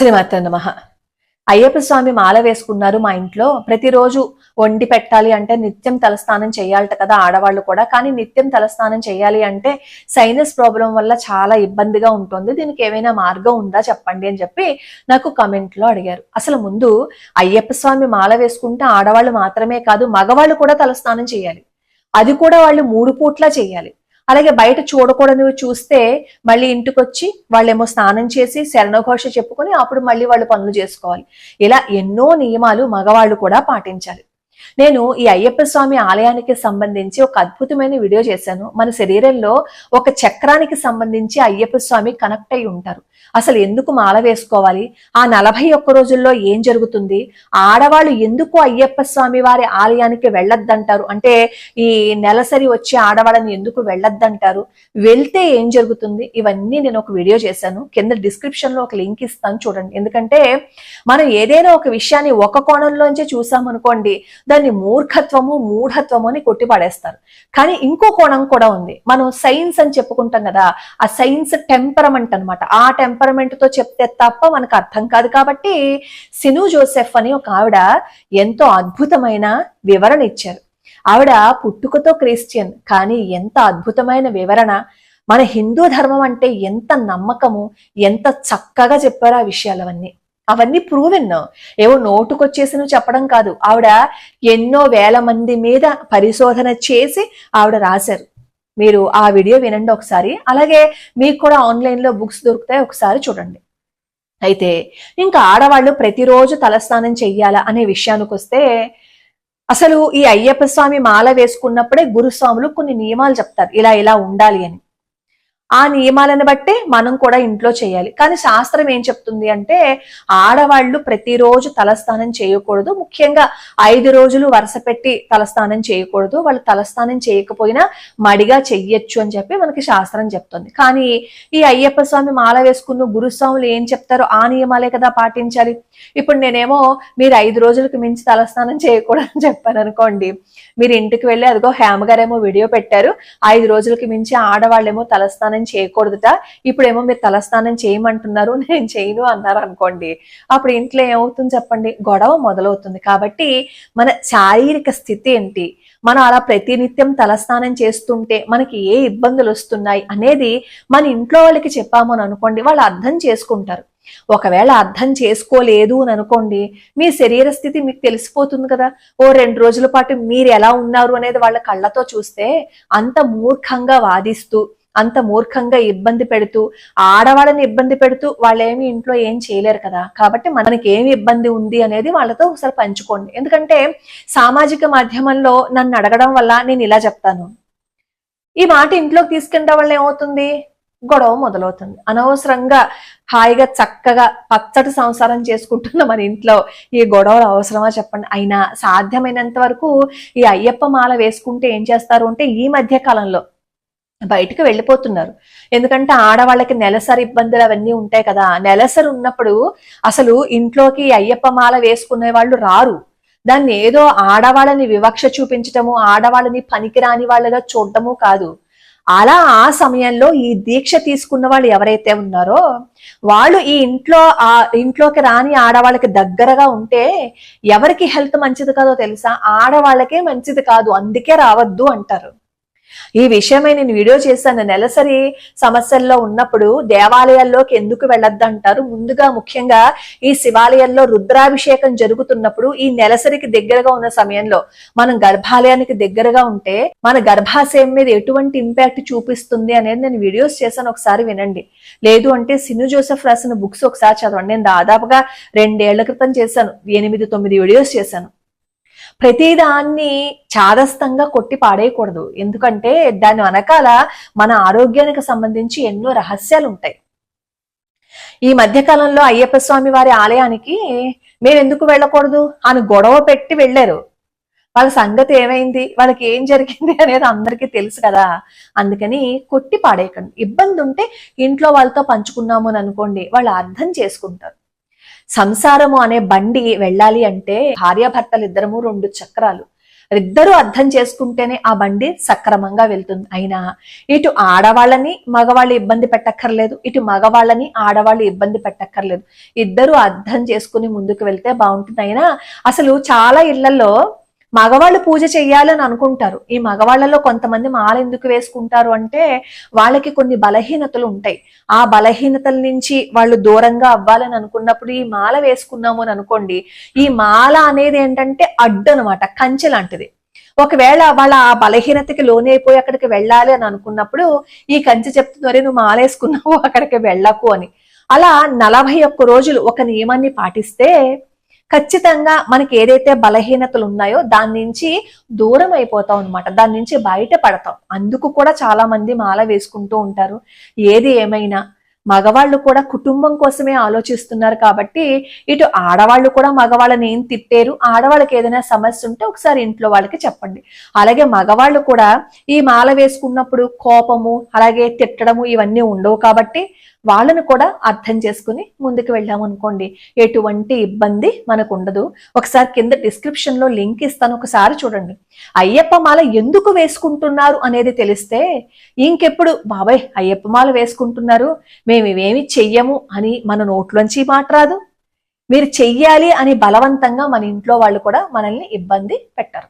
శ్రీమతి నమ. అయ్యప్ప స్వామి మాల వేసుకున్నారు మా ఇంట్లో. ప్రతిరోజు వండి పెట్టాలి అంటే నిత్యం తలస్నానం చేయాలట కదా ఆడవాళ్ళు కూడా. కానీ నిత్యం తలస్నానం చేయాలి అంటే సైనస్ ప్రాబ్లం వల్ల చాలా ఇబ్బందిగా ఉంటుంది. దీనికి ఏమైనా మార్గం ఉందా చెప్పండి అని చెప్పి నాకు కమెంట్లో అడిగారు. అసలు ముందు అయ్యప్ప స్వామి మాల వేసుకుంటే ఆడవాళ్ళు మాత్రమే కాదు మగవాళ్ళు కూడా తలస్నానం చేయాలి. అది కూడా వాళ్ళు మూడు పూట్లా చేయాలి. అలాగే బయట చూడకూడనివి చూస్తే మళ్ళీ ఇంటికొచ్చి వాళ్ళేమో స్నానం చేసి శరణఘోష చెప్పుకొని అప్పుడు మళ్ళీ వాళ్ళు పనులు చేసుకోవాలి. ఇలా ఎన్నో నియమాలు మగవాళ్ళు కూడా పాటించాలి. నేను ఈ అయ్యప్ప స్వామి ఆలయానికి సంబంధించి ఒక అద్భుతమైన వీడియో చేశాను. మన శరీరంలో ఒక చక్రానికి సంబంధించి అయ్యప్ప స్వామి కనెక్ట్ అయి ఉంటారు. అసలు ఎందుకు మాల వేసుకోవాలి? ఆ నలభై ఒక్క రోజుల్లో ఏం జరుగుతుంది? ఆడవాళ్ళు ఎందుకు అయ్యప్ప స్వామి వారి ఆలయానికి వెళ్ళొద్దంటారు? అంటే ఈ నెలసరి వచ్చే ఆడవాళ్ళని ఎందుకు వెళ్ళొద్దంటారు? వెళ్తే ఏం జరుగుతుంది? ఇవన్నీ నేను ఒక వీడియో చేశాను. కింద డిస్క్రిప్షన్లో ఒక లింక్ ఇస్తాను చూడండి. ఎందుకంటే మనం ఏదైనా ఒక విషయాన్ని ఒక కోణంలోంచే చూసామనుకోండి దాన్ని మూర్ఖత్వము మూఢత్వము అని కొట్టి పడేస్తారు కానీ ఇంకో కోణం కూడా ఉంది. మనం సైన్స్ అని చెప్పుకుంటాం కదా ఆ సైన్స్ టెంపరమెంట్ అన్నమాట. ఆ టెంపరమెంట్తో చెప్తే తప్ప మనకు అర్థం కాదు కాబట్టి సిను జోసెఫ్ అని ఒక ఆవిడ ఎంతో అద్భుతమైన వివరణ ఇచ్చారు. ఆవిడ పుట్టుకతో క్రిస్టియన్ కానీ ఎంత అద్భుతమైన వివరణ. మన హిందూ ధర్మం అంటే ఎంత నమ్మకము ఎంత చక్కగా చెప్పారు ఆ విషయాలు అవన్నీ ప్రూవెన్ ఏవో నోటుకొచ్చేసిన చెప్పడం కాదు. ఆవిడ ఎన్నో వేల మంది మీద పరిశోధన చేసి ఆవిడ రాశారు. మీరు ఆ వీడియో వినండి ఒకసారి. అలాగే మీకు కూడా ఆన్లైన్లో బుక్స్ దొరుకుతాయి ఒకసారి చూడండి. అయితే ఇంకా ఆడవాళ్ళు ప్రతిరోజు తలస్నానం చెయ్యాలా అనే విషయానికి వస్తే అసలు ఈ అయ్యప్ప స్వామి మాల వేసుకున్నప్పుడే గురుస్వాములు కొన్ని నియమాలు చెప్తారు. ఇలా ఇలా ఉండాలి అని. ఆ నియమాలను బట్టే మనం కూడా ఇంట్లో చేయాలి. కానీ శాస్త్రం ఏం చెప్తుంది అంటే ఆడవాళ్ళు ప్రతిరోజు తలస్నానం చేయకూడదు. ముఖ్యంగా ఐదు రోజులు వరుస పెట్టి తలస్నానం చేయకూడదు. వాళ్ళు తలస్నానం చేయకపోయినా మడిగా చెయ్యొచ్చు అని చెప్పి మనకి శాస్త్రం చెప్తుంది. కానీ ఈ అయ్యప్ప స్వామి మాల వేసుకున్న గురుస్వాములు ఏం చెప్తారో? ఆ నియమాలే కదా పాటించాలి. ఇప్పుడు నేనేమో మీరు ఐదు రోజులకు మించి తలస్నానం చేయకూడదని చెప్పాను అనుకోండి. మీరు ఇంటికి వెళ్ళి అదిగో హేమగారేమో వీడియో పెట్టారు. ఐదు రోజులకి మించి ఆడవాళ్ళేమో తలస్నానం చేయకూడదుట. ఇప్పుడేమో మీరు తలస్నానం చేయమంటున్నారు నేను చేయను అన్నారు అనుకోండి. అప్పుడు ఇంట్లో ఏమవుతుంది చెప్పండి? గొడవ మొదలవుతుంది. కాబట్టి మన శారీరక స్థితి ఏంటి? మనం అలా ప్రతినిత్యం తలస్నానం చేస్తుంటే మనకి ఏ ఇబ్బందులు వస్తున్నాయి అనేది మన ఇంట్లో వాళ్ళకి చెప్పాము అని అనుకోండి వాళ్ళు అర్థం చేసుకుంటారు. ఒకవేళ అర్థం చేసుకోలేదు అని అనుకోండి మీ శరీర స్థితి మీకు తెలిసిపోతుంది కదా. ఓ రెండు రోజుల పాటు మీరు ఎలా ఉన్నారు అనేది వాళ్ళ కళ్ళతో చూస్తే అంత మూర్ఖంగా వాదిస్తూ అంత మూర్ఖంగా ఇబ్బంది పెడుతూ ఆడవాళ్ళని ఇబ్బంది పెడుతూ వాళ్ళేమి ఇంట్లో ఏం చేయలేరు కదా. కాబట్టి మనకి ఏమి ఇబ్బంది ఉంది అనేది వాళ్ళతో ఒకసారి పంచుకోండి. ఎందుకంటే సామాజిక మాధ్యమంలో నన్ను అడగడం వల్ల నేను ఇలా చెప్తాను. ఈ మాట ఇంట్లోకి తీసుకెళ్ళడం వల్ల ఏమవుతుంది? గొడవ మొదలవుతుంది. అనవసరంగా హాయిగా చక్కగా పచ్చటి సంసారం చేసుకుంటున్న మన ఇంట్లో ఈ గొడవలు అవసరమా చెప్పండి. అయినా సాధ్యమైనంత వరకు ఈ అయ్యప్ప మాల వేసుకుంటే ఏం చేస్తారు అంటే ఈ మధ్య కాలంలో బయటకు వెళ్ళిపోతున్నారు. ఎందుకంటే ఆడవాళ్ళకి నెలసరి ఇబ్బందులు అవన్నీ ఉంటాయి కదా. నెలసరి ఉన్నప్పుడు అసలు ఇంట్లోకి అయ్యప్ప మాల వేసుకునే వాళ్ళు రారు. దాన్ని ఏదో ఆడవాళ్ళని వివక్ష చూపించటము ఆడవాళ్ళని పనికిరాని వాళ్ళగా చూడటము కాదు. అలా ఆ సమయంలో ఈ దీక్ష తీసుకున్న వాళ్ళు ఎవరైతే ఉన్నారో వాళ్ళు ఈ ఇంట్లో ఆ ఇంట్లోకి రాని ఆడవాళ్ళకి దగ్గరగా ఉంటే ఎవరికి హెల్త్ మంచిది కాదో తెలుసా? ఆడవాళ్ళకే మంచిది కాదు అందుకే రావద్దు అంటారు. ఈ విషయమై నేను వీడియో చేశాను. నెలసరి సమస్యల్లో ఉన్నప్పుడు దేవాలయాల్లోకి ఎందుకు వెళ్ళొద్దంటారు? ముందుగా ముఖ్యంగా ఈ శివాలయంలో రుద్రాభిషేకం జరుగుతున్నప్పుడు ఈ నెలసరికి దగ్గరగా ఉన్న సమయంలో మనం గర్భాలయానికి దగ్గరగా ఉంటే మన గర్భాశయం మీద ఎటువంటి ఇంపాక్ట్ చూపిస్తుంది అనేది నేను వీడియోస్ చేశాను. ఒకసారి వినండి. లేదు అంటే సిను జోసెఫ్ రాసిన బుక్స్ ఒకసారి చదవండి. నేను దాదాపుగా రెండేళ్ళ క్రితం చేశాను. ఎనిమిది తొమ్మిది వీడియోస్ చేశాను. ప్రతిదాన్ని చాదస్తంగా కొట్టి పాడేయకూడదు. ఎందుకంటే దాని వెనకాల మన ఆరోగ్యానికి సంబంధించి ఎన్నో రహస్యాలు ఉంటాయి ఈ మధ్య కాలంలో అయ్యప్ప స్వామి వారి ఆలయానికి మేము ఎందుకు వెళ్ళకూడదు? అని గొడవ పెట్టి వెళ్ళారు. వాళ్ళ సంగతి ఏమైంది? వాళ్ళకి ఏం జరిగింది అనేది అందరికీ తెలుసు కదా. అందుకని కొట్టి పాడేయకండి. ఇబ్బంది ఉంటే ఇంట్లో వాళ్ళతో పంచుకున్నాము అని అనుకోండి వాళ్ళు అర్థం చేసుకుంటారు. సంసారము అనే బండి వెళ్ళాలి అంటే భార్యాభర్తలు ఇద్దరము రెండు చక్రాలు. ఇద్దరూ అర్థం చేసుకుంటేనే ఆ బండి సక్రమంగా వెళ్తుంది. అయినా ఇటు ఆడవాళ్ళని మగవాళ్ళు ఇబ్బంది పెట్టక్కర్లేదు ఇటు మగవాళ్ళని ఆడవాళ్ళు ఇబ్బంది పెట్టక్కర్లేదు. ఇద్దరూ అర్థం చేసుకుని ముందుకు వెళ్తే బాగుంటుంది. అయినా అసలు చాలా ఇళ్ళలో మగవాళ్ళు పూజ చేయాలని అనుకుంటారు. ఈ మగవాళ్ళలో కొంతమంది మాల ఎందుకు వేసుకుంటారు అంటే వాళ్ళకి కొన్ని బలహీనతలు ఉంటాయి. ఆ బలహీనతల నుంచి వాళ్ళు దూరంగా అవ్వాలని అనుకున్నప్పుడు ఈ మాల వేసుకున్నాము అని అనుకోండి ఈ మాల అనేది ఏంటంటే అడ్డు అనమాట కంచె లాంటిది. ఒకవేళ వాళ్ళ ఆ బలహీనతకి లోనైపోయి అక్కడికి వెళ్ళాలి అని అనుకున్నప్పుడు ఈ కంచె చెప్తున్నారు నువ్వు మాలేసుకున్నావు అక్కడికి వెళ్ళకు అని. అలా నలభై ఒక్క రోజులు ఒక నియమాన్ని పాటిస్తే ఖచ్చితంగా మనకి ఏదైతే బలహీనతలు ఉన్నాయో దాని నుంచి దూరం అయిపోతాం అనమాట దాని నుంచి బయట పడతాం అందుకు కూడా చాలా మంది మాల వేసుకుంటూ ఉంటారు. ఏది ఏమైనా మగవాళ్ళు కూడా కుటుంబం కోసమే ఆలోచిస్తున్నారు కాబట్టి ఇటు ఆడవాళ్ళు కూడా మగవాళ్ళని ఏం తిట్టారు? ఆడవాళ్ళకి ఏదైనా సమస్య ఉంటే ఒకసారి ఇంట్లో వాళ్ళకి చెప్పండి. అలాగే మగవాళ్ళు కూడా ఈ మాల వేసుకున్నప్పుడు కోపము అలాగే తిట్టడము ఇవన్నీ ఉండవు కాబట్టి వాళ్ళను కూడా అర్థం చేసుకుని ముందుకు వెళ్ళాము అనుకోండి. ఎటువంటి ఇబ్బంది మనకు ఉండదు. ఒకసారి కింద డిస్క్రిప్షన్లో లింక్ ఇస్తాను. ఒకసారి చూడండి. అయ్యప్ప మాల ఎందుకు వేసుకుంటున్నారు అనేది తెలిస్తే ఇంకెప్పుడు బాబాయ్ అయ్యప్ప మాల వేసుకుంటున్నారు మేము ఇవేమి చెయ్యము అని మన నోట్లోంచి మాట్లాదు. మీరు చెయ్యాలి అని బలవంతంగా మన ఇంట్లో వాళ్ళు కూడా మనల్ని ఇబ్బంది పెట్టరు.